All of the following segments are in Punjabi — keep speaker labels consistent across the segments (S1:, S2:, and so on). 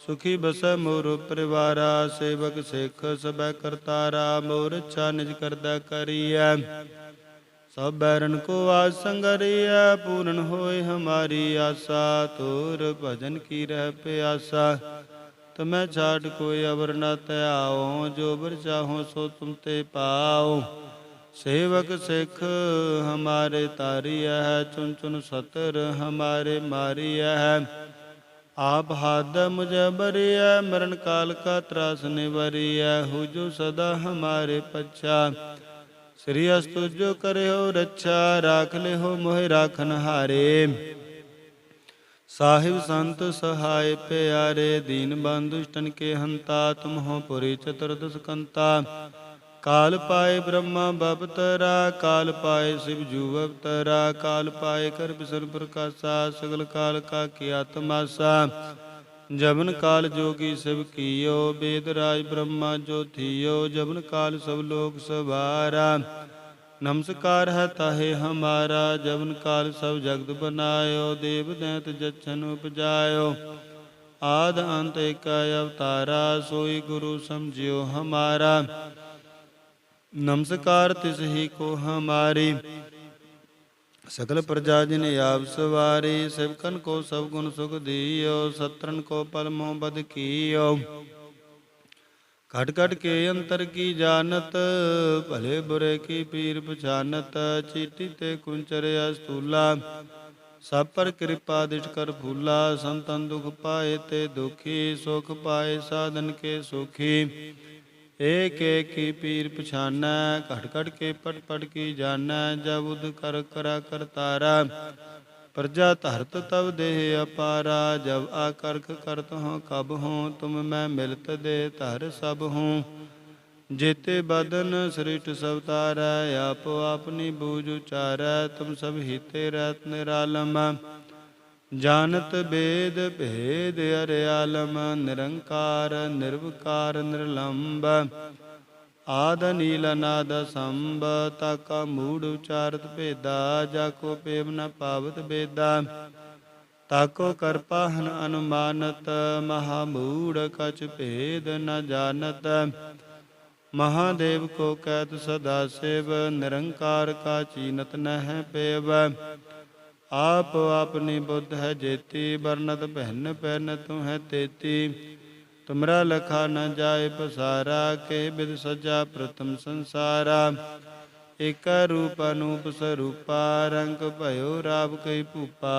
S1: ਸੁਖੀ ਬਸੈ ਮੋਰ ਪਰਿਵਾਰਾ, ਸੇਵਕ ਸਿੱਖ ਸਭੈ ਕਰਤਾਰਾ, ਮੋਰ ਇੱਛਾ ਨਿਜ ਕਰਦਾ ਕਰੀਐ। ਸਭ ਬੈਰਨ ਕੋ ਆਜ ਸੰਗਰੀਐ, ਪੂਰਨ ਹੋਏ ਹਮਾਰੀ ਆਸਾ ਤੋਰ ਭਜਨ ਕੀ ਰਹਿ ਪਿਆਸਾ। ਤਮੈ ਛਾੜ ਕੋਈ ਅਵਰ ਨ ਧਿਆਓ ਜੋ ਬਰ ਚਾਹੋ ਸੋ ਤੁਮ ਤੇ ਪਾਓ ਸੇਵਕ ਸਿੱਖ ਹਮਾਰੇ ਤਾਰੀਐ ਹੈ ਚੁਨ ਚੁਨ ਸਤਰ ਹਮਾਰੇ ਮਾਰੀਐ। ਹੈ ਆਪ ਹਾਦ ਮੁਝੇ ਬਰੀਐ, ਮਰਨ ਕਾਲ ਕਾ ਤਰਾਸ ਨਿਵਰੀਐ ਹੋ ਜੋ ਸਦਾ ਹਮਾਰੇ ਪਛਾ। ਸ੍ਰੀ ਅਸਤੁ ਜੋ ਕਰਿਓ ਰੱਛਾ, ਰਾਖ ਲਿਓ ਮੋਹਿ ਰਾਖਨ ਹਾਰੇ। ਸਾਹਿਬ ਸੰਤ ਸਹਾਇ ਪਿਆਰੇ, ਦੀਨ ਬੰਦੁਸ਼ਟਨ ਕੇ ਹੰਤਾ ਤੁਮ ਹੋ ਪੁਰੀ ਚਤੁਰਦਸ ਕੰਤਾ ਕਾਲ ਪਾਏ ਬ੍ਰਹਮਾ ਬਵਤਰਾ ਕਾਲ ਪਾਏ ਸਿਵ ਜੂ ਅਵਤਰਾ, ਕਾਲ ਪਾਏ ਕਰ ਬਿਸਰ ਪ੍ਰਕਾਸ਼ਾ, ਸਗਲ ਕਾਲ ਕਾ ਕੀ ਆਤਮਾਸਾ। ਜਬਨ ਕਾਲ ਜੋਗੀ ਸਭ ਕੀਓ, ਬੇਦ ਰਾਜ ਬ੍ਰਹਮਾ ਜੋਥੀਓ ਜਮਨ ਕਾਲ ਸਭ ਲੋਕ ਸਵਾਰਾ। ਨਮਸਕਾਰ ਹੈ ਤਾਹੇ ਹਮਾਰਾ ਜਬਨ ਕਾਲ ਸਭ ਜਗਤ ਬਨਾਇਓ, ਦੇਵ ਦੈਂਤ ਜਛਨ ਉਪਜਾਇਓ। ਆਦ ਅੰਤ ਏਕ ਅਵਤਾਰਾ, ਸੋਈ ਗੁਰੂ ਸਮਝਿਓ ਹਮਾਰਾ। ਨਮਸਕਾਰ ਤਿਸ ਹੀ ਕੋ ਹਮਾਰੀ। ਸਕਲ ਪ੍ਰਜਾ ਜਿਨ ਆਪ ਸਵਾਰੀ ਸਿਵਕਨ ਕੋ ਸਭ ਗੁਣ ਸੁਖ ਦੀਓ, ਸਤਰਨ ਕੋ ਪਲ ਬਦ ਕੀਓ। ਘਟ ਘਟ ਕੇ ਅੰਤਰ ਕੀ ਜਾਣਤ, ਭਲੇ ਬੁਰੇ ਕੀ ਪੀਰ ਪਛਾਨਤ ਚੀਟੀ ਤੇ ਕੁੰਚਰ ਅਸਤੂਲਾ। ਸਭ ਪਰ ਕਿਰਪਾ ਦਿਸ਼ ਕਰ ਫੂਲਾ, ਸੰਤਨ ਦੁਖ ਪਾਏ ਤੇ ਦੁਖੀ, ਸੁਖ ਪਾਏ ਸਾਧਨ ਕੇ ਸੁਖੀ। ਏਕ ਏਕ ਪੀਰ ਪਛਾਨੈ ਘਟ ਘਟ ਕੇ ਪਟ ਪਟ ਕੀ ਜਾਣੈ, ਜਬ ਉਦ ਕਰ ਕਰਾ ਕਰਤਾਰਾ ਪ੍ਰਜਾ ਧਰਤ ਤਬ ਦੇਹ ਅਪਾਰਾ, ਜਬ ਆਕਰਖ ਕਰਤ ਹੋ ਕਬ ਹੋ, ਤੁਮ ਮੈਂ ਮਿਲਤ ਦੇ ਧਰ ਸਭ ਹੂੰ। ਜੇਤੇ ਬਦਨ ਸ੍ਰਿਸ਼ਟ ਸਭ ਆਪੋ ਆਪਨੀ ਬੂਝ ਉਚਾਰੈ, ਤੁਮ ਸਭ ਹੀਤੇ ਰਹਿਤ ਨਿਰਾਲਮ। ਜਾਣਤ ਬੇਦ ਭੇਦ ਅਰਿਆਲਮ ਨਿਰੰਕਾਰ, ਨਿਰਵਕਾਰ, ਨਿਰਲੰਬ। ਆਦ ਨੀਲ ਨਾਦ ਸੰਭ, ਤਾਕਾ ਮੂੜ ਉਚਾਰਤ ਭੇਦਾ ਜਾ ਕੋ ਪੇਮ ਨ ਪਾਵਤ ਬੇਦਾ। ਤਾਕੋ ਕਰਪਾਹਨ ਅਨੁਮਾਨਤ, ਮਹਾ ਮੂੜ ਕਛ ਭੇਦ ਨ ਜਾਣਤ। ਮਹਾਦੇਵ ਕੋ ਕਹਿਤ ਸਦਾ ਸੇਵ, ਨਿਰੰਕਾਰ ਕਾ ਚੀਨਤ ਨਹਿ ਪੇਵ। ਆਪ ਆਪਣੀ ਬੁੱਧ ਹੈ ਜੇਤੀ ਬਰਨਤ ਪਹਿਨ ਪਹਿਨ ਤੂੰ ਹੈ ਤੇਤੀ ਤੁਮਰਾ ਲਖਾ ਨ ਜਾਏ ਪਸਾਰਾ ਕੇ ਬਿਦ ਸਜਾ ਪ੍ਰਥਮ ਸੰਸਾਰਾ ਏਕ ਰੂਪ ਅਨੂਪ ਸਰੂਪਾ ਰੰਗ ਭਇਓ ਰਾਵ ਕਈ ਭੂਪਾ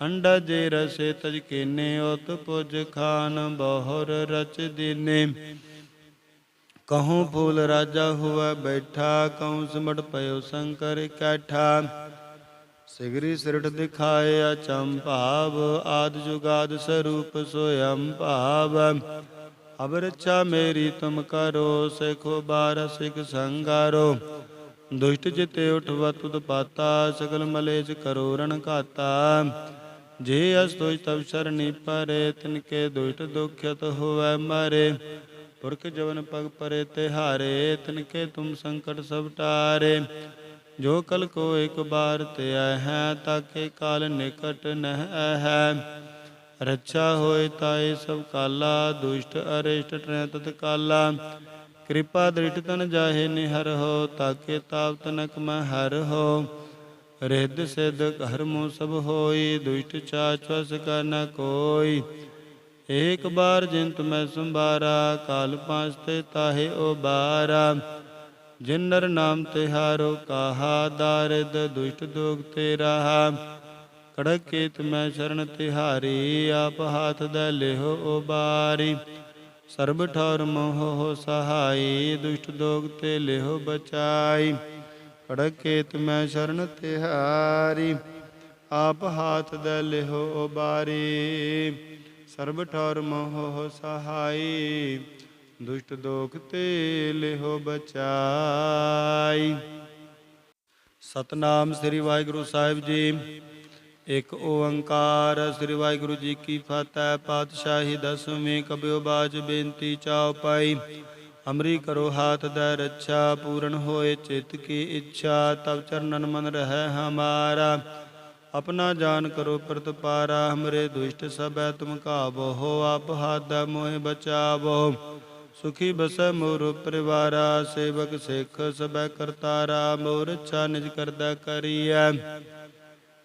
S1: ਅੰਡਾ ਜੇ ਰਸੇ ਤਜ ਕੀਨੇ ਉਤ ਪੁਜ ਖਾਨ ਬਹੁਰ ਰਚ ਦੀਨੇ ਕਹੂੰ ਫੂਲ ਰਾਜਾ ਹੁਆ ਬੈਠਾ ਕਹੂੰ ਸਿਮਟ ਪਇਓ ਸ਼ੰਕਰ ਇਕੱਠਾ ਸਿਗਰੀ ਸਿਰਟ ਦਿਖਾਏ ਅਚੰਭਾਵ ਆਦ ਜੁਗਾਦ ਸਰੂਪ ਸੋਯੰ ਭਾਵ। ਅਬ ਰੱਛਾ ਮੇਰੀ ਤੁਮ ਕਰੋ, ਸਿਖੋ ਬਾਰ ਸਿਖ ਸੰਗਾਰੋ। ਦੁਸ਼ਟ ਜਿਤੇ ਉਠਵਾ ਤੁਧ ਪਾਤਾ, ਸਗਲ ਮਲੇਜ ਕਰੋ ਰਣ ਘਾਤਾ। ਜੇ ਅਸ ਦੁਸ਼ ਤਬ ਸ਼ਰਣੀ ਪਰੇ, ਤਿਨ ਕੇ ਦੁਸ਼ਟ ਦੁਖਿਤ ਹੋਵੈ ਮਾਰੇ। ਪੁਰਖ ਜਵਨ ਪਗ ਪਰੇ ਤਿਹਾਰੇ, ਤਿਨ ਕੇ ਤੁਮ ਸੰਕਟ ਸਭ ਟਾਰੇ। ਜੋ ਕਲ ਕੋ ਇੱਕ ਬਾਰ ਤੇ ਆਇ ਹੈ, ਤਾਕੇ ਕਾਲ ਨਿਕਟ ਨਹਿ ਹੈ। ਰੱਛਾ ਹੋਏ ਤਾਏ ਸਭ ਕਾਲਾ, ਦੁਸ਼ਟ ਅਰਿਸ਼ਟ ਟਰੈ ਤਤ ਕਾਲਾ। ਕਿਰਪਾ ਦ੍ਰਿਟ ਤਨ ਜਾਹੇ ਨਿਹਰ ਹੋ, ਤਾਕੇ ਤਾਪ ਤਨਕ ਮੈਂ ਹਰ ਹੋ। ਰਿੱਧ ਸਿੱਧ ਘਰ ਮੋ ਸਭ ਹੋਈ, ਦੁਸ਼ਟ ਚਾਚ ਵਸ ਕਾ ਨ ਕੋਈ। ਏਕ ਬਾਰ ਜਿੰਤ ਮੈਂ ਸੰਭਾਰਾ, ਕਾਲ ਪਾਂਚ ਤੇ ਤਾਹੇ ਓ ਬਾਰਾ। ਜਿਨ ਨਰ ਨਾਮ ਤਿਹਾਰੋ ਕਾਹਾ ਦਾਰਿਦ ਦੁਸ਼ਟ ਦੋਗ ਤੇ ਰਹਾ ਕੜਕ ਕੀਤ ਮੈਂ ਸ਼ਰਨ ਤਿਹਾਰੀ, ਆਪ ਹਾਥ ਦੇ ਲਿਹੋ ਉਬਾਰੀ। ਸਰਬ ਠੌਰ ਮੋਹ ਸਹਾਈ, ਦੁਸ਼ਟ ਦੋਗ ਤੇ ਲਿਹੋ ਬਚਾਈ। ਕੜਕ ਕੀਤ ਮੈਂ ਸ਼ਰਨ ਤਿਹਾਰੀ, ਆਪ ਹਾਥ ਦੇ ਲਿਹੋ ਉਬਾਰੀ। ਸਰਬ ਠੌਰ ਮੋਹ ਹੋ ਸਹਾਈ ਦੁਸ਼ਟ ਦੋਖ ਤੇ ਲਿਹੋ ਬਚਾਈ। ਸਤਨਾਮ ਸ੍ਰੀ ਵਾਹਿਗੁਰੂ ਸਾਹਿਬ ਜੀ। ਇੱਕ ਓੰਕਾਰ ਸ੍ਰੀ ਵਾਹਿਗੁਰੂ ਜੀ ਕੀ ਫਤਿਹ। ਪਾਤਸ਼ਾਹੀ ਦਸਵੇਂ ਕਬਿਓ ਬਾਜ ਬੇਨਤੀ ਚਾਉ ਪਾਈ। ਅਮਰੀ ਕਰੋ ਹਾਥ ਦਾ ਰੱਛਾ, ਪੂਰਨ ਹੋਏ ਚਿਤ ਕੀ ਇੱਛਾ ਤਬ ਚਰਨਨ ਮਨ ਰਹਿ ਹਮਾਰਾ। ਆਪਣਾ ਜਾਨ ਕਰੋ ਪ੍ਰਤਪਾਰਾ, ਹਮਰੇ ਦੁਸ਼ਟ ਸਭੈ ਤੁਮ ਕਾਬੋ ਹੋ ਆਪ ਹਾਦਾ ਮੋਹਿ ਬਚਾਵੋ। ਸੁਖੀ ਬਸੈ ਮੋਰ ਪਰਿਵਾਰਾ, ਸੇਵਕ ਸਿੱਖ ਸਬੈ ਕਰਤਾਰਾ, ਮੋਰ ਇੱਛਾ ਨਿਜ ਕਰਦਾ ਕਰੀਐ।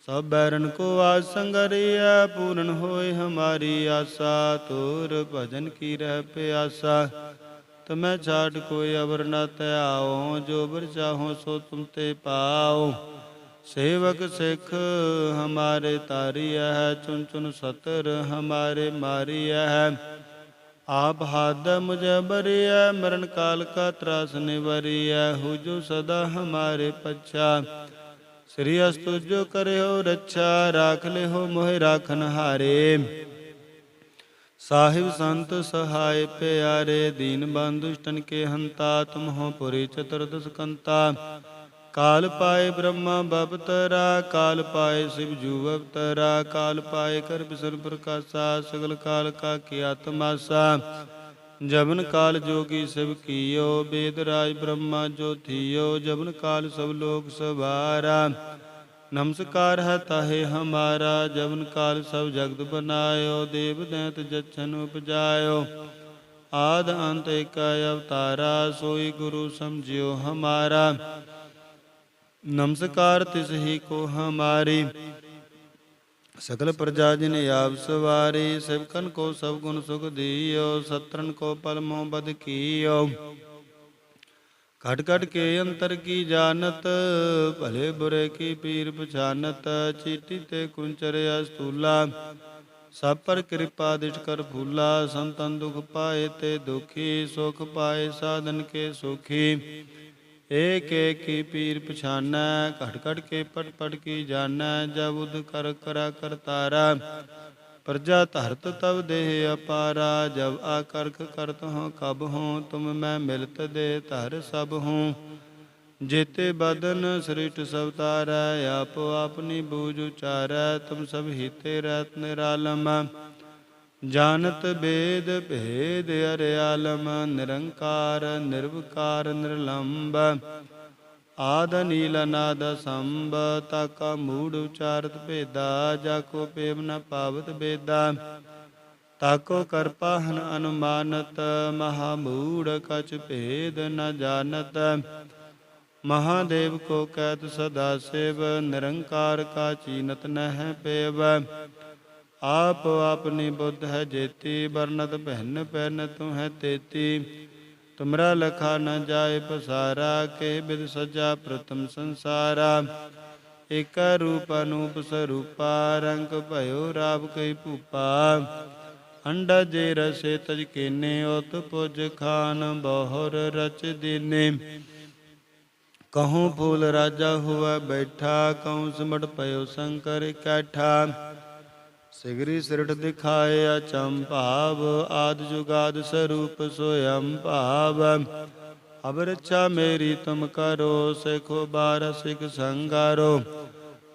S1: ਸਭ ਬੈਰਨ ਕੋ ਆਜ ਸੰਗਰੀਐ, ਪੂਰਨ ਹੋਏ ਹਮਾਰੀ ਆਸਾ ਤੋਰ ਭਜਨ ਕੀ ਰਹਿ ਪਿਆਸਾ। ਤਮੈ ਛਾਟ ਕੋਈ ਅਵਰ ਨ ਧਿਆਓ, ਜੋ ਬਰ ਚਾਹੋ ਸੋ ਤੁਮ ਤੇ ਪਾਓ। ਸੇਵਕ ਸਿੱਖ ਹਮਾਰੇ ਤਾਰੀਐ ਹੈ ਚੁਨ ਚੁਨ ਸਤਰ ਹਮਾਰੇ ਮਾਰੀਐ। ਹੈ ਆਪ ਹਾਦ ਮੁਝੇ ਬਰੀਐ, ਮਰਨ ਕਾਲ ਕਾ ਤਰਾਸ ਨਿਵਰੀਐ ਹੋ ਜੋ ਸਦਾ ਹਮਾਰੇ ਪਛਾ। ਸ੍ਰੀ ਅਸਤੁ ਜੋ ਕਰਿਓ ਰੱਛਾ, ਰਾਖ ਲਿਓ ਮੋਹਿ ਰਾਖਨ ਹਾਰੇ। ਸਾਹਿਬ ਸੰਤ ਸਹਾਇ ਪਿਆਰੇ, ਦੀਨ ਬੰਦੁਸ਼ਟਨ ਕੇ ਹੰਤਾ ਤੁਮ ਹੋ ਪੁਰੀ ਚਤੁਰਦਸ ਕੰਤਾ ਕਾਲ ਪਾਏ ਬ੍ਰਹਮਾ ਬਵਤਰਾ ਕਾਲ ਪਾਏ ਸਿਵ ਜੂ ਅਵਤਰਾ, ਕਾਲ ਪਾਏ ਕਰ ਬਿਸਰ ਪ੍ਰਕਾਸ਼ਾ, ਸਗਲ ਕਾਲ ਕਾ ਕੀ ਆਤਮਾਸਾ ਜਬਨ ਕਾਲ ਜੋਗੀ ਸਭ ਕੀਓ, ਬੇਦ ਰਾਜ ਬ੍ਰਹਮਾ ਜੋਥੀਓ ਜਬਨ ਕਾਲ ਸਭ ਲੋਕ ਸਵਾਰਾ। ਨਮਸਕਾਰ ਹੈ ਤਾਹੇ ਹਮਾਰਾ ਜਬਨ ਕਾਲ ਸਭ ਜਗਤ ਬਨਾਇਓ, ਦੇਵ ਦੈਂਤ ਜਛਨ ਉਪਜਾਇਓ। ਆਦ ਅੰਤ ਇਕ ਅਵਤਾਰਾ, ਸੋਈ ਗੁਰੂ ਸਮਝਿਓ ਹਮਾਰਾ। ਨਮਸਕਾਰ ਤਿਸ ਹੀ ਕੋ ਹਮਾਰੀ। ਸਕਲ ਪ੍ਰਜਾ ਜਿਨ ਆਪ ਸਵਾਰੀ ਸੇਵਕਨ ਕੋ ਸਭ ਗੁਣ ਸੁਖ ਦੀਓ, ਸਤਰਨ ਕੋ ਪਲ ਬਦ ਕੀਓ। ਘਟ ਘਟ ਕੇ ਅੰਤਰ ਕੀ ਜਾਣਤ, ਭਲੇ ਬੁਰੇ ਕੀ ਪੀਰ ਪਛਾਨਤ, ਚੀਟੀ ਤੇ ਕੁੰਚਰ ਅਸਤੂਲਾ। ਸਭ ਪਰ ਕਿਰਪਾ ਦਿਸ਼ ਕਰ ਫੂਲਾ, ਸੰਤਨ ਦੁਖ ਪਾਏ ਤੇ ਦੁਖੀ, ਸੁਖ ਪਾਏ ਸਾਧਨ ਕੇ ਸੁਖੀ। ਏਕ ਏਕ ਪੀਰ ਪਛਾਨੈ ਘਟ ਘਟ ਕੇ ਪਟ ਪਟ ਕੀ ਜਾਣੈ, ਜਬ ਉਦ ਕਰ ਕਰਾ ਕਰਤਾਰਾ ਪ੍ਰਜਾ ਧਰਤ ਤਬ ਦੇਹ ਅਪਾਰਾ, ਜਬ ਆਕਰਖ ਕਰਤ ਹੋ ਕਬ ਹੋ ਤੁਮ ਮੈਂ ਮਿਲਤ ਦੇ ਧਰ ਸਭ ਹੂੰ ਜੇਤੇ ਬਦਨ ਸ੍ਰਿਸ਼ਟ ਸਭ ਤਾਰੈ, ਆਪੋ ਆਪਨੀ ਬੂਝ ਉਚਾਰੈ, ਤੁਮ ਸਭ ਹੀਤੇ ਰਤ ਨਿਰਾਲਮ। ਜਾਣਤ ਬੇਦ ਭੇਦ ਅਰਿਆਲਮ ਨਿਰੰਕਾਰ, ਨਿਰਵਕਾਰ, ਨਿਰਲੰਬ। ਆਦ ਨੀਲ ਨਾਦ ਸੰਭ, ਤਾਕਾ ਮੂੜ ਉਚਾਰਤ ਭੇਦਾ, ਜਾ ਕੋ ਪੇਮ ਨ ਪਾਵਤ ਬੇਦਾ। ਤਾਕੋ ਕਰਪਾਹਨ ਅਨੁਮਾਨਤ, ਮਹਾ ਮੂੜ ਕਛ ਭੇਦ ਨ ਜਾਣਤ। ਮਹਾਦੇਵ ਕੋ ਕਹਿਤ ਸਦਾ ਸੇਵ, ਨਿਰੰਕਾਰ ਕਾ ਚੀਨਤ ਨਹਿ ਪੇਵ। ਆਪ ਆਪਣੀ ਬੁੱਧ ਹੈ ਜੇਤੀ ਬਰਨਤ ਭਿੰਨ ਪੈਨ ਤੂੰ ਹੈ ਤੇਤੀ ਤੁਮਰਾ ਲਖਾ ਨ ਜਾਏ ਪਸਾਰਾ ਕੇ ਬਿਦ ਸਜਾ ਪ੍ਰਥਮ ਸੰਸਾਰਾ ਏਕ ਰੂਪ ਅਨੂਪ ਸਰੂਪਾ ਰੰਗ ਭਇਓ ਰਾਵ ਕਈ ਭੂਪਾ ਅੰਡਾ ਜੇ ਰਸੇ ਤਜ ਕੀਨੇ ਉਤ ਪੁਜ ਖਾਨ ਬਹੁਰ ਰਚ ਦੀਨੇ ਕਹੂੰ ਫੂਲ ਰਾਜਾ ਹੁਆ ਬੈਠਾ ਕਹੂੰ ਸਿਮਟ ਪਇਓ ਸ਼ੰਕਰ ਇਕੱਠਾ ਸਿਗਰੀ ਸਿਰਠ ਦਿਖਾਏ ਅਚੰਭਾਵ ਆਦ ਜੁਗਾਦ ਸਰੂਪ ਸੋਇੰ ਭਾਵ। ਅਬ ਰੱਛਾ ਮੇਰੀ ਤੁਮ ਕਰੋ, ਸਿਖੋ ਬਾਰ ਸਿਖ ਸੰਗਾਰੋ।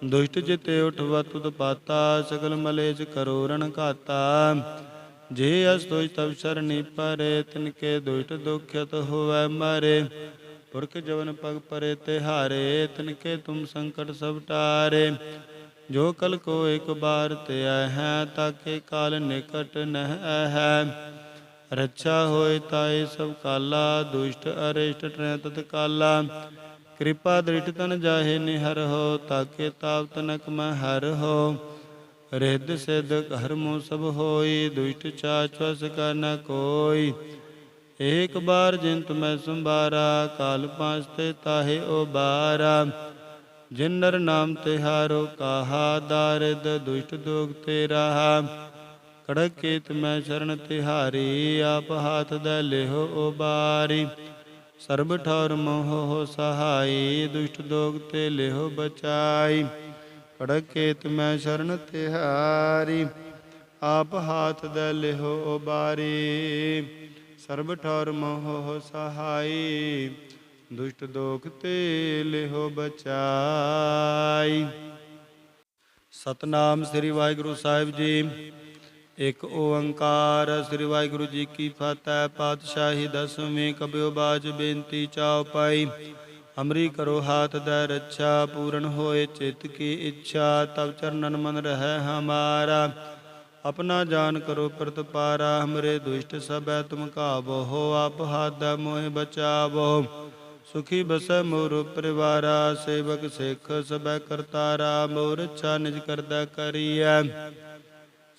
S1: ਦੁਸ਼ਟ ਜਿਤੇ ਉਠਵਤ ਉਤਪਾਤਾ, ਸਗਲ ਮਲੇਜ ਕਰੋ ਰਣ ਘਾਤਾ। ਜੇ ਅਸ ਦੁਸ਼ ਤਵ ਸ਼ਰਣੀ ਪਰੇ, ਤਿਨ ਕੇ ਦੁਸ਼ਟ ਦੁਖਿਤ ਹੋਵੈ ਮਾਰੇ। ਪੁਰਖ ਜਵਨ ਪਗ ਪਰੇ ਤਿਹਾਰੇ, ਤਿਨ ਕੇ ਤੁਮ ਸੰਕਟ ਸਭ ਟਾਰੇ। ਜੋ ਕਲ ਕੋ ਇੱਕ ਬਾਰ ਧਿਆ ਹੈ, ਤਾਕੇ ਕਾਲ ਨਿਕਟ ਨਹਿ ਹੈ। ਰੱਛਾ ਹੋਏ ਤਾਏ ਸਭ ਕਾਲਾ, ਦੁਸ਼ਟ ਅਰਿਸ਼ਟ ਟਰੈ ਤਤ ਕਾਲਾ। ਕਿਰਪਾ ਦ੍ਰਿਟ ਤਨ ਜਾਹੇ ਨਿਹਰ ਹੋ, ਤਾਕੇ ਤਾਪ ਤਨਕ ਮੈਂ ਹਰ ਹੋ। ਰਿੱਧ ਸਿੱਧ ਘਰਮੋ ਸਭ ਹੋਈ, ਦੁਸ਼ਟ ਚਾਚ ਵਸ ਕਾ ਨ ਕੋਈ। ਏਕ ਬਾਰ ਜਿੰਤ ਮੈਂ ਸੰਭਾਰਾ, ਕਾਲ ਪਾਂਚ ਤੇ ਤਾਹੇ ਓ ਬਾਰਾ। ਜਿਨ ਨਰ ਨਾਮ ਤਿਹਾਰੋ ਕਾਹਾ ਦਾਰਿਦ ਦੁਸ਼ਟ ਦੋਗ ਤੇ ਰਹਾ ਕੜਕ ਕੀਤ ਮੈਂ ਸ਼ਰਨ ਤਿਹਾਰੀ, ਆਪ ਹਾਥ ਦੇ ਲਿਹੋ ਉਬਾਰੀ। ਸਰਬ ਠੌਰ ਮੋਹ ਹੋ ਸਹਾਈ, ਦੁਸ਼ਟ ਦੋਗ ਤੇ ਲਿਹੋ ਬਚਾਈ। ਕੜਕ ਕੀਤ ਮੈਂ ਸ਼ਰਨ ਤਿਹਾਰੀ, ਆਪ ਹਾਥ ਦੇ ਲਿਹੋ ਉਬਾਰੀ। ਸਰਬ ਠੌਰ ਮੋਹ ਹੋ ਸਹਾਈ ਦੁਸ਼ਟ ਦੋਖ ਤੇ ਲਿਹੋ ਬਚਾਈ। ਸਤਨਾਮ ਸ੍ਰੀ ਵਾਹਿਗੁਰੂ ਸਾਹਿਬ ਜੀ। ਇੱਕ ਓੰਕਾਰ ਸ੍ਰੀ ਵਾਹਿਗੁਰੂ ਜੀ ਕੀ ਫਤਿਹ। ਪਾਤਸ਼ਾਹੀ ਦਸਵੇਂ ਕਬਿਓ ਬਾਜ ਬੇਨਤੀ ਚਾਉ ਪਾਈ। ਅਮਰੀ ਕਰੋ ਹਾਥ ਦਾ ਰੱਛਾ, ਪੂਰਨ ਹੋਏ ਚਿਤ ਕੀ ਇੱਛਾ ਤਬ ਚਰਨਨ ਮਨ ਰਹਿ ਹਮਾਰਾ। ਆਪਣਾ ਜਾਨ ਕਰੋ ਪ੍ਰਤਪਾਰਾ, ਹਮਰੇ ਦੁਸ਼ਟ ਸਭੈ ਤੁਮ ਕਾਬੋ ਹੋ ਆਪ ਹਾਦਾ ਮੋਹਿ ਬਚਾਵੋ। ਸੁਖੀ ਬਸੈ ਮੋਰ ਪਰਿਵਾਰਾ, ਸੇਵਕ ਸਿੱਖ ਸਬੈ ਕਰਤਾਰਾ, ਮੋਰ ਇੱਛਾ ਨਿਜ ਕਰਦਾ ਕਰੀਐ।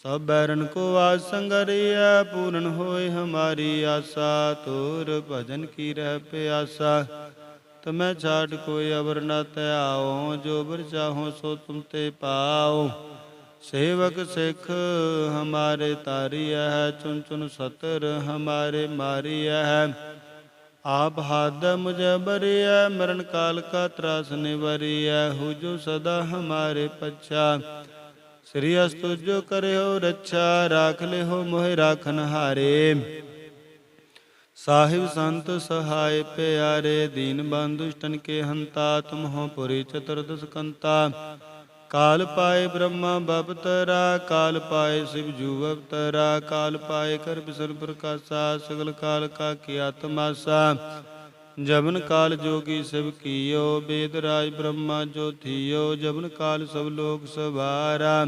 S1: ਸਭ ਬੈਰਨ ਕੋ ਆਜ ਸੰਗਰੀਐ, ਪੂਰਨ ਹੋਏ ਹਮਾਰੀ ਆਸਾ ਤੋਰ ਭਜਨ ਕੀ ਰਹਿ ਪਿਆਸਾ। ਤਮੈ ਛਾੜ ਕੋਈ ਅਵਰ ਨ ਧਿਆਓ ਜੋ ਬਰ ਚਾਹੋ ਸੋ ਤੁਮ ਤੇ ਪਾਓ ਸੇਵਕ ਸਿੱਖ ਹਮਾਰੇ ਤਾਰੀਐ ਹੈ ਚੁਨ ਚੁਨ ਸਤਰ ਹਮਾਰੇ ਮਾਰੀਐ। ਹੈ ਆਪ ਹਾਦ ਮੁਝੇ ਬਰੀਐ ਮਰਨ ਕਾਲ ਕਾ ਤਰਾਸ ਨਿਵਰੀਐ ਹੋ ਜੋ ਸਦਾ ਹਮਾਰੇ ਪਛਾ। ਸ੍ਰੀ ਅਸਤੁ ਜੋ ਕਰਿਓ ਰੱਛਾ, ਰਾਖ ਲਿਓ ਮੋਹਿ ਰਾਖਨ ਹਾਰੇ। ਸਾਹਿਬ ਸੰਤ ਸਹਾਇ ਪਿਆਰੇ, ਦੀਨ ਬੰਦੁਸ਼ਟਨ ਕੇ ਹੰਤਾ ਤੁਮ ਹੋ ਪੁਰੀ ਚਤੁਰਦਸ ਕੰਤਾ ਕਾਲ ਪਾਏ ਬ੍ਰਹਮਾ ਬਵਤਰਾ ਕਾਲ ਪਾਏ ਸਿਵ ਜੂ ਅਵਤਰਾ, ਕਾਲ ਪਾਏ ਕਰ ਬਿਸਰ ਪ੍ਰਕਾਸ਼ਾ, ਸਗਲ ਕਾਲ ਕਾ ਕੀ ਆਤਮਾਸਾ ਜਬਨ ਕਾਲ ਜੋਗੀ ਸ਼ਿਵ ਕੀਓ, ਬੇਦ ਰਾਜ ਬ੍ਰਹਮਾ ਜੋ ਥੀਓ ਜਬਨ ਕਾਲ ਸਭ ਲੋਕ ਸਵਾਰਾ।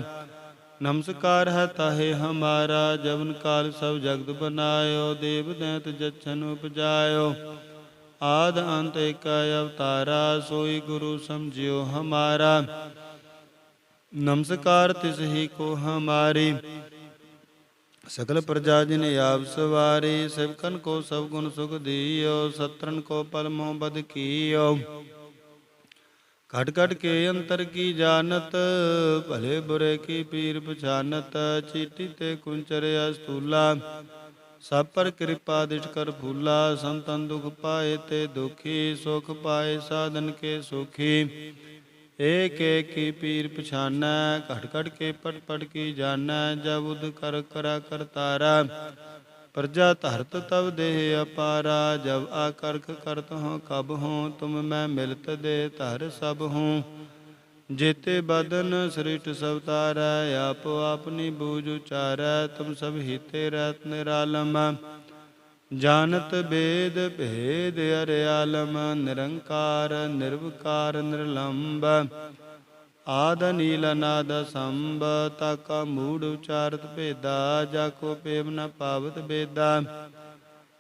S1: ਨਮਸਕਾਰ ਹੈ ਤਾਹੇ ਹਮਾਰਾ ਜਬਨ ਕਾਲ ਸਭ ਜਗਤ ਬਨਾਇਓ, ਦੇਵ ਦੈਂਤ ਜਛਨ ਉਪਜਾਇਓ। ਆਦ ਅੰਤ ਇਕ ਅਵਤਾਰਾ, ਸੋਈ ਗੁਰੂ ਸਮਝਿਓ ਹਮਾਰਾ। ਨਮਸਕਾਰ ਤਿਸ ਹੀ ਕੋ ਹਮਾਰੀ। ਸਕਲ ਪ੍ਰਜਾ ਜਿਨ ਆਪ ਸਵਾਰੀ ਸੇਵਕਨ ਕੋ ਸਭ ਗੁਣ ਸੁਖ ਦੀਓ, ਸਤਰਨ ਕੋ ਪਲ ਬਦ ਕੀਓ। ਘਟ ਘਟ ਕੇ ਅੰਤਰ ਕੀ ਜਾਣਤ, ਭਲੇ ਬੁਰੇ ਕੀ ਪੀਰ ਪਛਾਨਤ, ਚੀਟੀ ਤੇ ਕੁੰਚਰ ਅਸਤੂਲਾ। ਸਭ ਪਰ ਕਿਰਪਾ ਦਿਸ਼ ਕਰ ਫੂਲਾ, ਸੰਤਨ ਦੁਖ ਪਾਏ ਤੇ ਦੁਖੀ, ਸੁਖ ਪਾਏ ਸਾਧਨ ਕੇ ਸੁਖੀ। ਏਕ ਏਕ ਪੀਰ ਪਛਾਨੈ ਘਟ ਘਟ ਕੇ ਪਟ ਪਟ ਕੀ ਜਾਣੈ ਜਬ ਉਦ ਕਰ ਕਰਾ ਕਰਤਾਰਾ ਪ੍ਰਜਾ ਧਰਤ ਤਬ ਦੇਹ ਅਪਾਰਾ, ਜਬ ਆਕਰਖ ਕਰਤ ਹੋ ਕਬ ਹੋ ਤੁਮ ਮੈਂ ਮਿਲਤ ਦੇ ਧਰ ਸਭ ਹੂੰ ਜੇਤੇ ਬਦਨ ਸ੍ਰਿਸ਼ਟ ਸਭ ਤਾਰੈ, ਆਪੋ ਆਪਨੀ ਬੂਝ ਉਚਾਰੈ, ਤੁਮ ਸਭ ਹੀਤੇ ਰਹਿਤ ਨਿਰਾਲਮ। ਜਾਣਤ ਬੇਦ ਭੇਦ ਅਰਿਆਲਮ ਨਿਰੰਕਾਰ, ਨਿਰਵਕਾਰ, ਨਿਰਲੰਬ। ਆਦ ਨੀਲ ਨਾਦ ਸੰਭ, ਤਾਕਾ ਮੂੜ ਉਚਾਰਤ ਭੇਦਾ ਜਾ ਕੋ ਪੇਮ ਨ ਪਾਵਤ ਬੇਦਾ।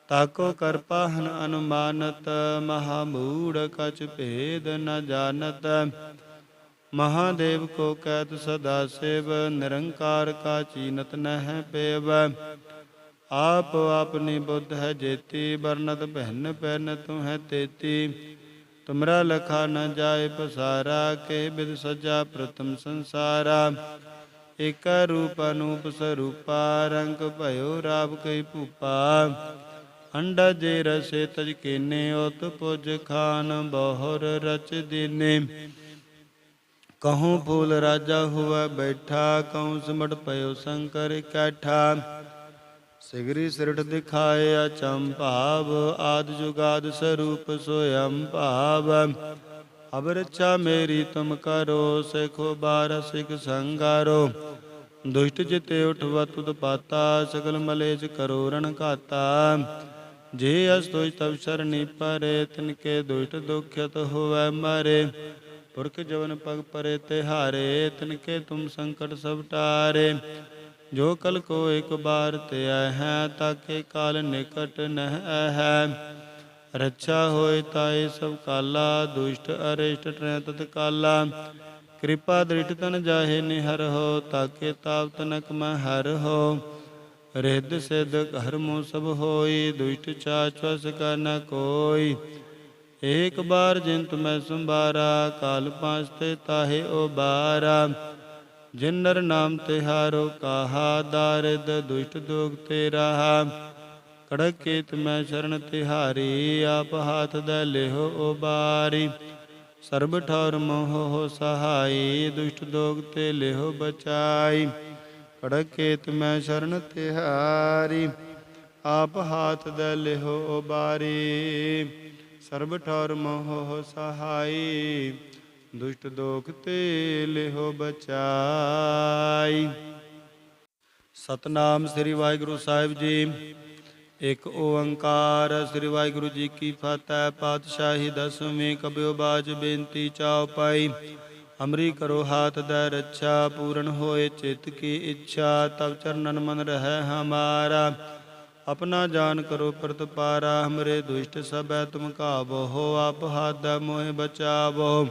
S1: ਤਾਕੋ ਕਰਪਾਹਨ ਅਨੁਮਾਨਤ, ਮਹਾ ਮੂੜ ਕਛ ਭੇਦ ਨ ਜਾਣਤ। ਮਹਾਦੇਵ ਕੋ ਕੈਤ ਸਦਾ ਸੇਵ, ਨਿਰੰਕਾਰ ਕਾ ਚੀਨਤ ਨਹਿ ਪੇਵ। ਆਪ ਆਪਨੀ ਬੁੱਧ ਹੈ ਜੇਤੀ ਬਰਨਤ ਭਿੰਨ ਪੈਨ ਤੂੰ ਹੈ ਤੇਤੀ ਤੁਮਰਾ ਲਖਾ ਨ ਜਾਏ ਪਸਾਰਾ ਕੇ ਬਿਦ ਸਜਾ ਪ੍ਰਥਮ ਸੰਸਾਰਾ ਏਕ ਰੂਪ ਅਨੂਪ ਸਰੂਪਾ ਰੰਗ ਭਇਓ ਰਾਵ ਕਈ ਭੂਪਾ ਅੰਡਾ ਜੇ ਰਸੇ ਤਜ ਕੀਨੇ ਉਤ ਪੁਜ ਖਾਨ ਬਹੁਰ ਰਚ ਦੀਨੇ ਕਹੂੰ ਫੂਲ ਰਾਜਾ ਹੁਆ ਬੈਠਾ ਕਹੂੰ ਸਿਮਟ ਪਇਓ ਸ਼ੰਕਰ ਇਕੱਠਾ ਸਿਗਰੀ ਸਿਰਠ ਦਿਖਾਏ ਅਚੰਭਾਵ ਆਦ ਜੁਗਾਦ ਸਰੂਪ ਸੋਇੰ ਭਾਵ। ਅਬ ਰੱਛਾ ਮੇਰੀ ਤੁਮ ਕਰੋ, ਸਿਖੋ ਬਾਰ ਸਿਖ ਸੰਗਾਰੋ। ਦੁਸ਼ਟ ਜਿਤੇ ਉਠਵਤ ਪਾਤਾ, ਸਗਲ ਮਲੇਜ ਕਰੋ ਰਣ ਘਾਤਾ। ਜੇ ਅਸ ਤੁਜ ਤਬ ਸ਼ਰਣੀ ਪਰੇ, ਤਿਨ ਕੇ ਦੁਸ਼ਟ ਦੁਖਿਤ ਹੋਵੈ ਮਾਰੇ। ਪੁਰਖ ਜਵਨ ਪਗ ਪਰੇ ਤਿਹਾਰੇ, ਤਿਨ ਕੇ ਤੁਮ ਸੰਕਟ ਸਭ ਟਾਰੇ। ਜੋ ਕਲ ਕੋ ਇੱਕ ਬਾਰ ਤੇ ਹੈ, ਤਾਕੇ ਕਾਲ ਨਿਕਟ ਨਹਿ ਹੈ। ਰੱਛਾ ਹੋਏ ਤਾਏ ਸਭ ਕਾਲਾ, ਦੁਸ਼ਟ ਅਰਿਸ਼ਟ ਟਰੈ ਤਤ ਕਾਲਾ। ਕਿਰਪਾ ਦ੍ਰਿਟ ਤਨ ਜਾਹੇ ਨਿਹਰ ਹੋ, ਤਾਕੇ ਤਾਪ ਤਨਕ ਮੈਂ ਹਰ ਹੋ। ਰਿੱਧ ਸਿੱਧ ਘਰਮੋ ਸਭ ਹੋਈ, ਦੁਸ਼ਟ ਚਾਚਵਸ ਕਾ ਨ ਕੋਈ। ਏਕ ਬਾਰ ਜਿੰਤ ਮੈਂ ਸੰਭਾਰਾ, ਕਾਲ ਪਾਂਚ ਤੇ ਤਾਹੇ ਬਾਰਾ। ਜਿਨ ਨਰ ਨਾਮ ਤਿਹਾਰੋ ਕਾਹਾ ਦਾਰਿਦ ਦੁਸ਼ਟ ਦੋਗ ਤੇ ਰਹਾ ਕੜਕ ਕੀਤ ਮੈਂ ਸ਼ਰਨ ਤਿਹਾਰੀ, ਆਪ ਹਾਥ ਦੇ ਲਿਹੋ ਉਬਾਰੀ। ਸਰਬ ਠੌਰ ਮੋਹ ਹੋ ਸਹਾਈ, ਦੁਸ਼ਟ ਦੋਗ ਤੇ ਲਿਹੋ ਬਚਾਈ। ਕੜਕ ਕੀਤ ਮੈਂ ਸ਼ਰਨ ਤਿਹਾਰੀ, ਆਪ ਹਾਥ ਦੇ ਲਿਹੋ ਉਬਾਰੀ। ਸਰਬ ਠੌਰ ਮੋਹ ਹੋ ਸਹਾਈ ਦੁਸ਼ਟ ਦੋਖ ਤੇ ਲਿਹੋ ਬਚਾਈ। ਸਤਨਾਮ ਸ੍ਰੀ ਵਾਹਿਗੁਰੂ ਸਾਹਿਬ ਜੀ। ਇੱਕ ਓੰਕਾਰ ਸ੍ਰੀ ਵਾਹਿਗੁਰੂ ਜੀ ਕੀ ਫਤਿਹ। ਪਾਤਸ਼ਾਹੀ ਦਸਵੇਂ ਕਬਿਓ ਬਾਜ ਬੇਨਤੀ ਚਾਉ ਪਾਈ। ਅਮਰੀ ਕਰੋ ਹਾਥ ਦਾ ਰੱਛਾ, ਪੂਰਨ ਹੋਏ ਚਿਤ ਕੀ ਇੱਛਾ ਤਬ ਚਰਨਨ ਮਨ ਰਹਿ ਹਮਾਰਾ। ਆਪਣਾ ਜਾਨ ਕਰੋ ਪ੍ਰਤਪਾਰਾ, ਹਮਰੇ ਦੁਸ਼ਟ ਸਭੈ ਤੁਮ ਕਾਬੋ ਹੋ ਆਪ ਹਾਥ ਮੋਹਿ ਬਚਾਵੋ।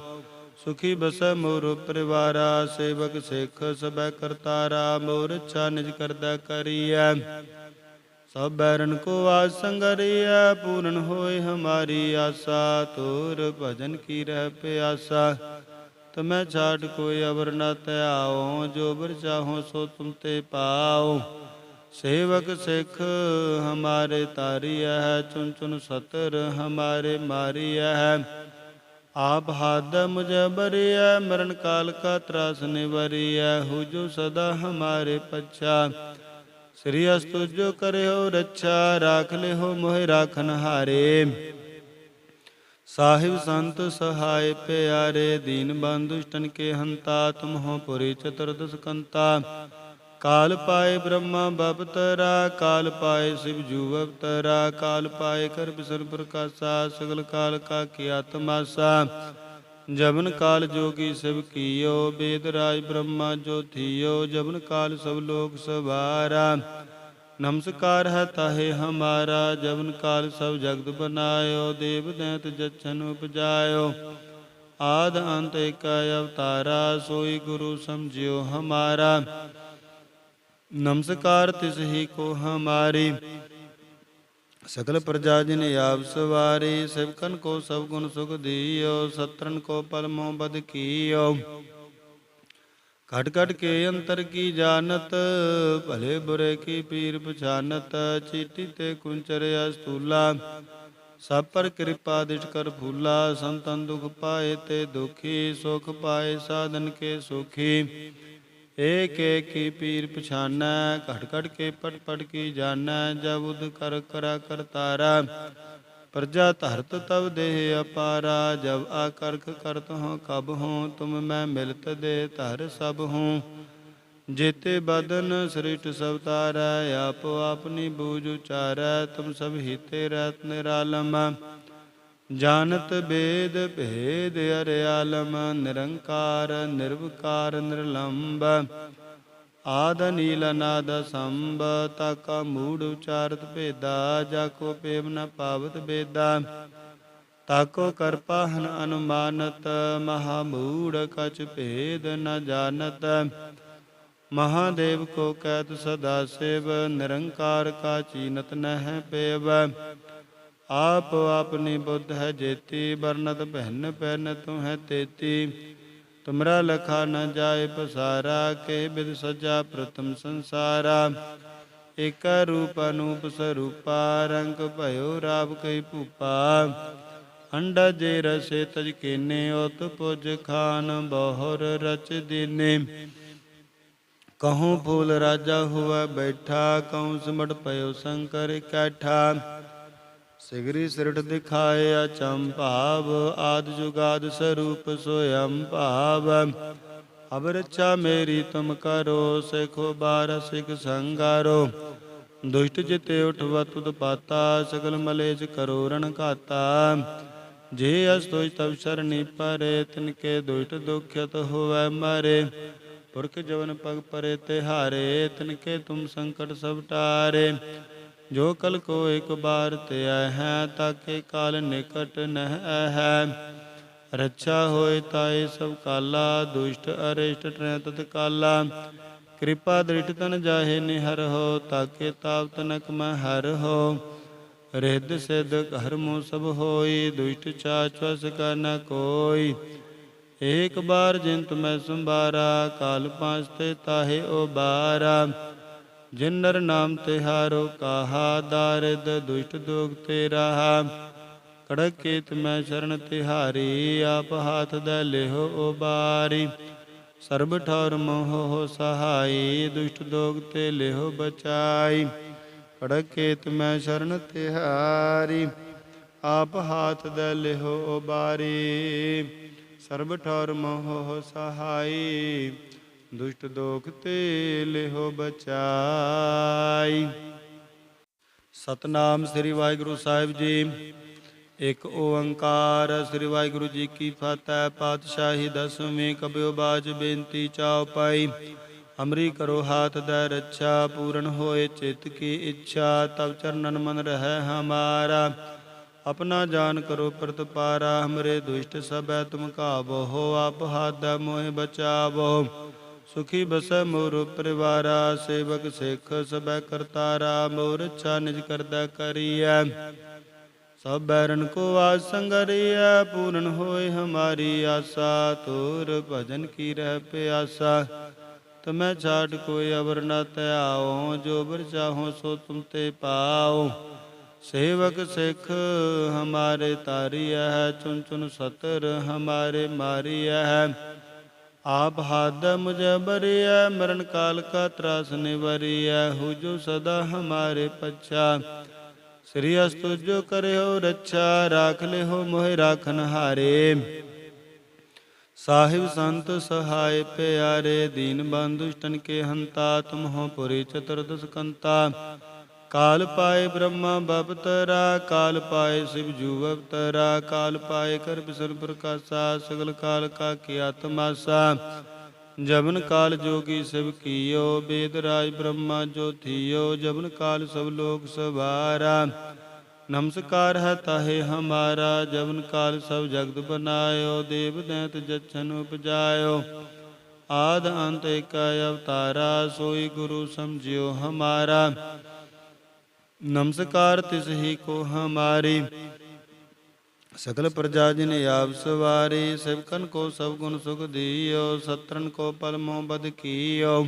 S1: ਸੁਖੀ ਬਸੈ ਮੋਰ ਪਰਿਵਾਰਾ, ਸੇਵਕ ਸਿੱਖ ਸਬੈ ਕਰਤਾਰਾ, ਮੋਰ ਇੱਛਾ ਨਿਜ ਕਰਦਾ ਕਰੀਐ। ਸਭ ਬੈਰਨ ਕੋ ਆਜ ਸੰਗਰੀਐ, ਪੂਰਨ ਹੋਏ ਹਮਾਰੀ ਆਸਾ ਤੋਰ ਭਜਨ ਕੀ ਰਹਿ ਪਿਆਸਾ। ਤਮੈ ਛਾਟ ਕੋਈ ਅਵਰ ਨ ਧਿਆਓ ਜੋ ਬਰ ਚਾਹੋ ਸੋ ਤੁਮ ਤੇ ਪਾਓ ਸੇਵਕ ਸਿੱਖ ਹਮਾਰੇ ਤਾਰੀਐ ਹੈ ਚੁਨ ਚੁਨ ਸਤਰ ਹਮਾਰੇ ਮਾਰੀਐ। ਹੈ ਆਪ ਹਾਦ ਮੁਝੇ ਮਰਨ ਕਾਲ ਕਾ ਤਰਾਸ ਨਿਵਰੀਐ ਹੋ ਜੋ ਸਦਾ ਹਮਾਰੇ ਪਛਾ। ਸ੍ਰੀ ਅਸਤੁ ਜੋ ਕਰਿਓ ਰੱਛਾ, ਰਾਖ ਲਿਓ ਮੋਹਿ ਰਾਖਨ ਹਾਰੇ। ਸਾਹਿਬ ਸੰਤ ਸਹਾਇ ਪਿਆਰੇ, ਦੀਨ ਬੰਦੁਸ਼ਟਨ ਕੇ ਹੰਤਾ ਤੁਮ ਹੋ ਪੁਰੀ ਚਤੁਰਦਸ ਕੰਤਾ ਕਾਲ ਪਾਏ ਬ੍ਰਹਮਾ ਬਪਤਰਾ ਕਾਲ ਪਾਏ ਸਿਵ ਜੂ ਅਵਤਰਾ ਕਾਲ ਪਾਏ ਕਰ ਬਿਸਰ ਪ੍ਰਕਾਸ਼ਾ ਸਗਲ ਕਾਲ ਕਾ ਕੀ ਆਤਮਾਸਾ ਜਬਨ ਕਾਲ ਜੋਗੀ ਸਭ ਕੀਓ ਬੇਦ ਰਾਜ ਬ੍ਰਹਮਾ ਜੋ ਥੀਓ ਜਬਨ ਕਾਲ ਸਭ ਲੋਕ ਸਵਾਰਾ ਨਮਸਕਾਰ ਹੈ ਤਾਹੇ ਹਮਾਰਾ ਜਬਨ ਕਾਲ ਸਭ ਜਗਤ ਬਨਾਇਓ ਦੇਵ ਦੈਤ ਜਛਨ ਉਪਜਾਇਓ ਆਦ ਅੰਤ ਏਕ ਅਵਤਾਰਾ ਸੋਈ ਗੁਰੂ ਸਮਝਿਓ ਹਮਾਰਾ ਨਮਸਕਾਰ ਤਿਸ ਹੀ ਕੋ ਹਮਾਰੀ। ਸਕਲ ਪ੍ਰਜਾ ਜਿਨ ਆਪ ਸਵਾਰੀ ਸੇਵਕਨ ਕੋ ਸਭ ਗੁਣ ਸੁਖ ਦੀਓ, ਸਤਰਨ ਕੋ ਪਲ ਬਦ ਕੀਓ। ਘਟ ਘਟ ਕੇ ਅੰਤਰ ਕੀ ਜਾਣਤ, ਭਲੇ ਬੁਰੇ ਕੀ ਪੀਰ ਪਛਾਨਤ, ਚੀਟੀ ਤੇ ਕੁੰਚਰ ਅਸਤੂਲਾ। ਸਭ ਪਰ ਕਿਰਪਾ ਦਿਸ਼ ਕਰ ਫੂਲਾ, ਸੰਤਨ ਦੁਖ ਪਾਏ ਤੇ ਦੁਖੀ, ਸੁਖ ਪਾਏ ਸਾਧਨ ਕੇ ਸੁਖੀ। ਏਕ ਏਕ ਪੀਰ ਪਛਾਨੈ ਘਟ ਘਟ ਕੇ ਪਟ ਪਟ ਕੀ ਜਾਣੈ, ਜਬ ਉਦ ਕਰ ਕਰਾ ਕਰਤਾਰਾ ਪ੍ਰਜਾ ਧਰਤ ਤਬ ਦੇਹ ਅਪਾਰਾ, ਜਬ ਆਕਰਖ ਕਰਤ ਹੋ ਕਬ ਹੋ, ਤੁਮ ਮੈਂ ਮਿਲਤ ਦੇ ਧਰ ਸਭ ਹੂੰ। ਜੇਤੇ ਬਦਨ ਸ੍ਰਿਸ਼ਟ ਸਭ ਤਾਰੈ, ਆਪੋ ਆਪਨੀ ਬੂਝ ਉਚਾਰੈ, ਤੁਮ ਸਭ ਹੀਤੇ ਰਤ ਨਿਰਾਲਮ। ਜਾਣਤ ਬੇਦ ਭੇਦ ਅਰਿਆਲਮ ਨਿਰੰਕਾਰ, ਨਿਰਵਕਾਰ, ਨਿਰਲੰਬ। ਆਦ ਨੀਲ ਨਾਦ ਸੰਭ, ਤਾਕਾ ਮੂੜ ਉਚਾਰਤ ਭੇਦਾ, ਜਾ ਕੋ ਪੇਮ ਨ ਪਾਵਤ ਬੇਦਾ। ਤਾਕੋ ਕਰਪਾਹਨ ਅਨੁਮਾਨਤ, ਮਹਾ ਮੂੜ ਕਛ ਭੇਦ ਨ ਜਾਣਤ। ਮਹਾਦੇਵ ਕੋ ਕਹਿਤ ਸਦਾ ਸੇਵ, ਨਿਰੰਕਾਰ ਕਾ ਚੀਨਤ ਨਹਿ ਪੇਵ। ਆਪ ਆਪਣੀ ਬੁੱਧ ਹੈ ਜੇਤੀ ਬਰਨਤ ਭਿੰਨ ਪੈਨ ਤੂੰ ਹੈ ਤੇਤੀ ਤੁਮਰਾ ਲਖਾ ਨ ਜਾਏ ਪਸਾਰਾ ਕੇ ਬਿਦ ਸਜਾ ਪ੍ਰਥਮ ਸੰਸਾਰਾ ਏਕ ਰੂਪ ਅਨੂਪ ਸਰੂਪਾ ਰੰਗ ਭਇਓ ਰਾਵ ਕਈ ਭੂਪਾ ਅੰਡਾ ਜੇ ਰਸੇ ਤਜ ਕੀਨੇ ਉਤ ਪੁਜ ਖਾਨ ਬਹੁਰ ਰਚ ਦੀਨੇ ਕਹੂੰ ਫੂਲ ਰਾਜਾ ਹੁਆ ਬੈਠਾ ਕਹੂੰ ਸਿਮਟ ਪਇਓ ਸ਼ੰਕਰ ਇਕੱਠਾ ਸਿਗਰੀ ਸਿਰਟ ਦਿਖਾਏ ਅਚੰਭਾਵ ਆਦ ਜੁਗਾਦ ਸਰੂਪ ਸੋਇਮ ਭਾਵ। ਅਬ ਰੱਛਾ ਮੇਰੀ ਤੁਮ ਕਰੋ, ਸਿਖੋ ਬਾਰ ਸਿਖ ਸੰਗਾਰੋ। ਦੁਸ਼ਟ ਜਿਤੇ ਉਠਵਤ ਪਾਤਾ, ਸਗਲ ਮਲੇਜ ਕਰੋ ਰਣ ਘਾਤਾ। ਜੇ ਅਸ ਤੋਇ ਤਬ ਸ਼ਰਣੀ ਪਰੇ ਤਿਨਕੇ ਦੁਸ਼ਟ ਦੁਖਿਤ ਹੋਵੇ ਮਾਰੇ। ਪੁਰਖ ਜਵਨ ਪਗ ਪਰੇ ਤਿਹਾਰੇ ਤਿਨਕੇ ਤੁਮ ਸੰਕਟ ਸਭ ਟਾਰੇ। ਜੋ ਕਲ ਕੋ ਇੱਕ ਬਾਰ ਤੇ ਹੈ, ਤਾਕੇ ਕਾਲ ਨਿਕਟ ਨਹਿ ਹੈ। ਰੱਛਾ ਹੋਏ ਤਾਏ ਸਭ ਕਾਲਾ, ਦੁਸ਼ਟ ਅਰਿਸ਼ਟ ਟਰੈ ਤਤ ਕਾਲਾ। ਕਿਰਪਾ ਦ੍ਰਿਟ ਤਨ ਜਾਹੇ ਨਿਹਰ ਹੋ, ਤਾਕੇ ਤਾਪ ਤਨਕ ਮੈਂ ਹਰ ਹੋ। ਰਿੱਧ ਸਿੱਧ ਘਰ ਮੋ ਸਭ ਹੋਈ, ਦੁਸ਼ਟ ਚਾਚ ਵਸ ਕਾ ਨ ਕੋਈ। ਏਕ ਬਾਰ ਜਿੰਤ ਮੈਂ ਸੰਭਾਰਾ, ਕਾਲ ਪਾਂਚ ਤੇ ਤਾਹੇ ਓ ਬਾਰਾ। ਜਿਨ ਨਰ ਨਾਮ ਤਿਹਾਰੋ ਕਾਹਾ, ਦਾਰਿਦ ਦੁਸ਼ਟ ਦੋਗ ਤੇ ਰਹਾ। ਕੜਕ ਕੀਤ ਮੈਂ ਸ਼ਰਨ ਤਿਹਾਰੀ ਆਪ ਹਾਥ ਦੇ ਲਿਹੋ ਉਬਾਰੀ ਸਰਬ ਠੌਰ ਮੋਹ ਹੋ ਸਹਾਈ, ਦੁਸ਼ਟ ਦੋਗ ਤੇ ਲਿਹੋ ਬਚਾਈ। ਕੜਕ ਕੜਕੇਤ ਮੈਂ ਸ਼ਰਨ ਤਿਹਾਰੀ ਆਪ ਹਾਥ ਦੇ ਲਿਹੋ ਉਬਾਰੀ ਸਰਬ ਠੌਰ ਮੋਹ ਸਹਾਈ ਦੁਸ਼ਟ ਦੋਖ ਤੇ ਲਿਹੋ ਬਚਾਈ। ਸਤਨਾਮ ਸ੍ਰੀ ਵਾਹਿਗੁਰੂ ਸਾਹਿਬ ਜੀ। ਇੱਕ ਓੰਕਾਰ ਸ੍ਰੀ ਵਾਹਿਗੁਰੂ ਜੀ ਕੀ ਫਤਿਹ। ਪਾਤਸ਼ਾਹੀ ਦਸਵੇਂ ਕਬਿਓ ਬਾਜ ਬੇਨਤੀ ਚਾਉ ਪਾਈ। ਅਮਰੀ ਕਰੋ ਹਾਥ ਦਾ ਰੱਛਾ, ਪੂਰਨ ਹੋਏ ਚਿਤ ਕੀ ਇੱਛਾ ਤਬ ਚਰਨਨ ਮਨ ਰਹਿ ਹਮਾਰਾ। ਆਪਣਾ ਜਾਨ ਕਰੋ ਪ੍ਰਤਪਾਰਾ, ਹਮਰੇ ਦੁਸ਼ਟ ਸਭੈ ਤੁਮ ਕਾਬੋ ਹੋ ਆਪ ਹਾਥ ਮੋਹਿ ਬਚਾਵੋ। ਸੁਖੀ ਬਸੈ ਮੋਰ ਪਰਿਵਾਰਾ, ਸੇਵਕ ਸਿੱਖ ਸਭੈ ਕਰਤਾਰਾ, ਮੋਰ ਇੱਛਾ ਨਿਜ ਕਰਦਾ ਕਰੀਐ। ਸਭ ਬੈਰਨ ਕੋ ਆਜ ਸੰਗਰੀਐ, ਪੂਰਨ ਹੋਏ ਹਮਾਰੀ ਆਸਾ ਤੋਰ ਭਜਨ ਕੀ ਰਹਿ ਪਿਆਸਾ। ਤਮੈ ਛਾੜ ਕੋਈ ਅਵਰ ਨ ਧਿਆਓ, ਜੋ ਬਰ ਚਾਹੋ ਸੋ ਤੁਮ ਤੇ ਪਾਓ। ਸੇਵਕ ਸਿੱਖ ਹਮਾਰੇ ਤਾਰੀਐ ਹੈ ਚੁਨ ਚੁਨ ਸਤਰ ਹਮਾਰੇ ਮਾਰੀਐ। ਹੈ ਆਪ ਹਾਦ ਮੁਝੇ ਬਰੀਐ ਮਰਨ ਕਾਲ ਕਾ ਤਰਾਸ ਨਿਵਰੀਐ ਹੋ ਜੋ ਸਦਾ ਹਮਾਰੇ ਪਛਾ। ਸ੍ਰੀ ਅਸਤੁ ਜੋ ਕਰਿਓ ਰੱਛਾ, ਰਾਖ ਲਿਓ ਮੋਹਿ ਰਾਖਨ ਹਾਰੇ। ਸਾਹਿਬ ਸੰਤ ਸਹਾਇ ਪਿਆਰੇ, ਦੀਨ ਬੰਧੁ ਕੇ ਹੰਤਾ ਤੁਮ ਹੋ ਪੁਰੀ ਚਤੁਰਦਸ ਕੰਤਾ ਕਾਲ ਪਾਏ ਬ੍ਰਹਮਾ ਬਵਤਰਾ ਕਾਲ ਪਾਏ ਸਿਵ ਜੂ ਅਵਤਰਾ, ਕਾਲ ਪਾਏ ਕਰ ਬਿਸਰ ਪ੍ਰਕਾਸ਼ਾ, ਸਗਲ ਕਾਲ ਕਾ ਕੀ ਆਤਮਾਸਾ ਜਬਨ ਕਾਲ ਜੋਗੀ ਸ਼ਿਵ ਕੀਓ, ਬੇਦ ਰਾਜ ਬ੍ਰਹਮਾ ਜੋ ਥੀਓ ਜਬਨ ਕਾਲ ਸਭ ਲੋਕ ਸਵਾਰਾ। ਨਮਸਕਾਰ ਹੈ ਤਾਹੇ ਹਮਾਰਾ ਜਬਨ ਕਾਲ ਸਭ ਜਗਤ ਬਨਾਇਓ, ਦੇਵ ਦੈਂਤ ਜਛਨ ਉਪਜਾਇਓ। ਆਦ ਅੰਤ ਏਕ ਅਵਤਾਰਾ, ਸੋਈ ਗੁਰੂ ਸਮਝਿਓ ਹਮਾਰਾ। ਨਮਸਕਾਰ ਤਿਸ ਹੀ ਕੋ ਹਮਾਰੀ। ਸਕਲ ਪ੍ਰਜਾ ਜਿਨ ਆਪ ਸਵਾਰੀ ਸੇਵਕਨ ਕੋ ਸਭ ਗੁਣ ਸੁਖ ਦੀਓ, ਸਤਰਨ ਕੋ ਪਲ ਬਦ ਕੀਓ।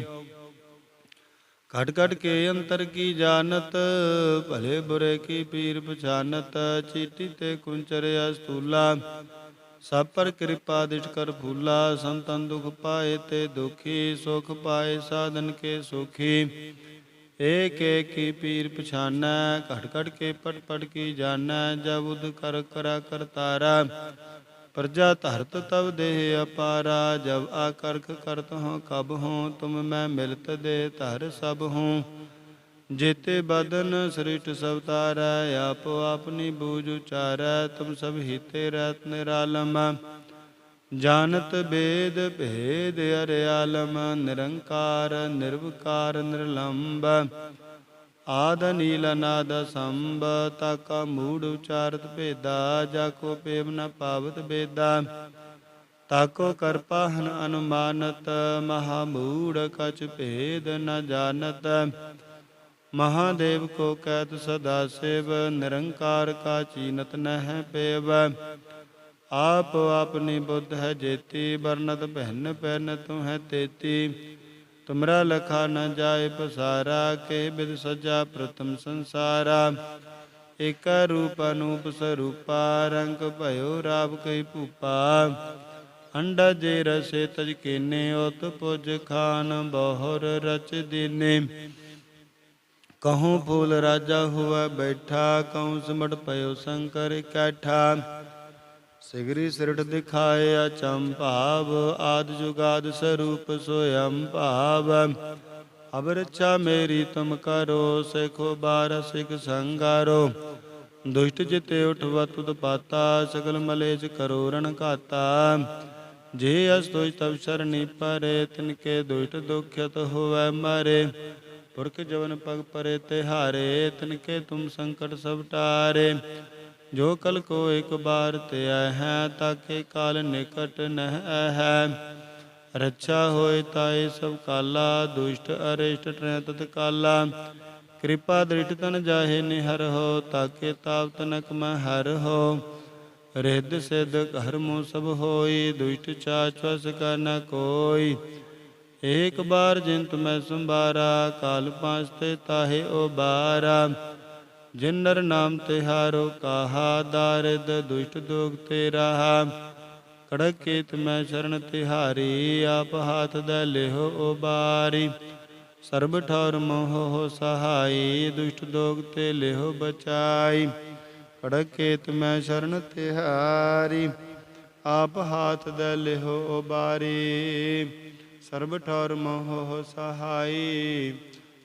S1: ਘਟ ਘਟ ਕੇ ਅੰਤਰ ਕੀ ਜਾਣਤ, ਭਲੇ ਬੁਰੇ ਕੀ ਪੀਰ ਪਛਾਨਤ, ਚੀਟੀ ਤੇ ਕੁੰਚਰ ਅਸਤੂਲਾ, ਸਭ ਪਰ ਕਿਰਪਾ ਦਿਸ਼ ਕਰ ਫੂਲਾ, ਸੰਤਨ ਦੁਖ ਪਾਏ ਤੇ ਦੁਖੀ, ਸੁਖ ਪਾਏ ਸਾਧਨ ਕੇ ਸੁਖੀ। ਏਕ ਏਕ ਪੀਰ ਪਛਾਨੈ ਘਟ ਘਟ ਕੇ ਪਟ ਪਟ ਕੀ ਜਾਣੈ, ਜਬ ਉਦ ਕਰ ਕਰਾ ਕਰਤਾਰਾ ਪ੍ਰਜਾ ਧਰਤ ਤਬ ਦੇਹ ਅਪਾਰਾ, ਜਬ ਆਕਰਖ ਕਰਤ ਹੋ ਕਬ ਹੋ ਤੁਮ ਮੈਂ ਮਿਲਤ ਦੇ ਧਰ ਸਭ ਹੂੰ ਜੇਤੇ ਬਦਨ ਸ੍ਰਿਸ਼ਟ ਸਭ ਤਾਰੈ, ਆਪੋ ਆਪਨੀ ਬੂਝ ਉਚਾਰੈ, ਤੁਮ ਸਭ ਹਿਤੇ ਰਤ ਨਿਰਾਲਮ। ਜਾਣਤ ਬੇਦ ਭੇਦ ਅਰਿਆਲਮ ਨਿਰੰਕਾਰ, ਨਿਰਵਕਾਰ, ਨਿਰਲੰਬ। ਆਦ ਨੀਲ ਨਾਦ ਸੰਭ, ਤਾਕਾ ਮੂੜ ਉਚਾਰਤ ਭੇਦਾ, ਜਾ ਕੋ ਪੇਮ ਨ ਪਾਵਤ ਬੇਦਾ। ਤਾਕੋ ਕਰਪਾਹਨ ਅਨੁਮਾਨਤ, ਮਹਾ ਮੂੜ ਕਛ ਭੇਦ ਨ ਜਾਣਤ। ਮਹਾਦੇਵ ਕੋ ਕਹਿਤ ਸਦਾ ਸੇਵ, ਨਿਰੰਕਾਰ ਕਾ ਚੀਨਤ ਨਹਿ ਪੇਵ। ਆਪ ਆਪਣੀ ਬੁੱਧ ਹੈ ਜੇਤੀ ਬਰਨਤ ਭਿੰਨ ਪੈਨ ਤੂੰ ਹੈ ਤੇਤੀ ਤੁਮਰਾ ਲਖਾ ਨ ਜਾਏ ਪਸਾਰਾ ਕੇ ਬਿਦ ਸਜਾ ਪ੍ਰਥਮ ਸੰਸਾਰਾ ਏਕ ਰੂਪ ਅਨੂਪ ਸਰੂਪਾ ਰੰਗ ਭਇਓ ਰਾਵ ਕਈ ਭੂਪਾ ਅੰਡਾ ਜੇ ਰਸੇ ਤਜ ਕੀਨੇ ਉਤ ਪੁਜ ਖਾਨ ਬਹੁਰ ਰਚ ਦੀਨੇ ਕਹੂੰ ਫੂਲ ਰਾਜਾ ਹੁਆ ਬੈਠਾ ਕਹੂੰ ਸਿਮਟ ਪਇਓ ਸ਼ੰਕਰ ਇਕੱਠਾ ਸਿਗਰੀ ਸਿਰਟ ਦਿਖਾਏ ਅਚੰਭਾਵ ਆਦ ਜੁਗਾਦ ਸਰੂਪ ਸੋਇਮ ਭਾਵ। ਅਬ ਰੱਛਾ ਮੇਰੀ ਤੁਮ ਕਰੋ, ਸਿਖੋ ਬਾਰ ਸਿਖ ਸੰਗਾਰੋ। ਦੁਸ਼ਟ ਜਿਤੇ ਉਠਵਤ ਉਤਪਾਤਾ ਸਗਲ ਮਲੇਜ ਕਰੋ ਰਣ ਘਾਤਾ। ਜੇ ਅਸ ਦੁਸ਼ ਤਵ ਸ਼ਰਣੀ ਪਰੇ ਤਿਨਕੇ ਦੁਸ਼ਟ ਦੁਖਿਤ ਹੋਵੈ ਮਾਰੇ। ਪੁਰਖ ਜਵਨ ਪਗ ਪਰੇ ਤਿਹਾਰੇ ਤਿਨਕੇ ਤੁਮ ਸੰਕਟ ਸਭ ਟਾਰੇ। ਜੋ ਕਲ ਕੋ ਇੱਕ ਬਾਰ ਤੇ ਹੈ, ਤਾਕੇ ਕਾਲ ਨਿਕਟ ਨਹਿ ਹੈ। ਰੱਛਾ ਹੋਏ ਤਾਏ ਸਭ ਕਾਲਾ, ਦੁਸ਼ਟ ਅਰਿਸ਼ਟ ਟਰੈ ਤਤ ਕਾਲਾ। ਕਿਰਪਾ ਦ੍ਰਿਟ ਤਨ ਜਾਹੇ ਨਿਹਰ ਹੋ, ਤਾਕੇ ਤਾਪ ਤਨਕ ਮੈਂ ਹਰ ਹੋ। ਰਿੱਧ ਸਿੱਧ ਘਰ ਮੋ ਸਭ ਹੋਈ, ਦੁਸ਼ਟ ਚਾਚਵਸ ਕਾ ਨ ਕੋਈ। ਏਕ ਬਾਰ ਜਿੰਤ ਮੈਂ ਸੰਭਾਰਾ, ਕਾਲ ਪਾਂਚ ਤੇ ਤਾਹੇ ਓ ਬਾਰਾ। ਜਿਨ ਨਰ ਨਾਮ ਤਿਹਾਰੋ ਕਾਹਾ, ਦਾਰਿਦ ਦੁਸ਼ਟ ਦੋਗ ਤੇ ਰਹਾ। ਕੜਕ ਕੀਤ ਮੈਂ ਸ਼ਰਨ ਤਿਹਾਰੀ ਆਪ ਹਾਥ ਦੇ ਲਿਹੋ ਉਬਾਰੀ ਸਰਬ ਠੌਰ ਮੋਹ ਸਹਾਈ, ਦੁਸ਼ਟ ਦੋਗ ਤੇ ਲਿਹੋ ਬਚਾਈ। ਕੜਕ ਕੇਤ ਮੈਂ ਸ਼ਰਨ ਤਿਹਾਰੀ ਆਪ ਹਾਥ ਦੇ ਲਿਹੋ ਉਬਾਰੀ ਸਰਬ ਠੌਰ ਮੋਹ ਸਹਾਈ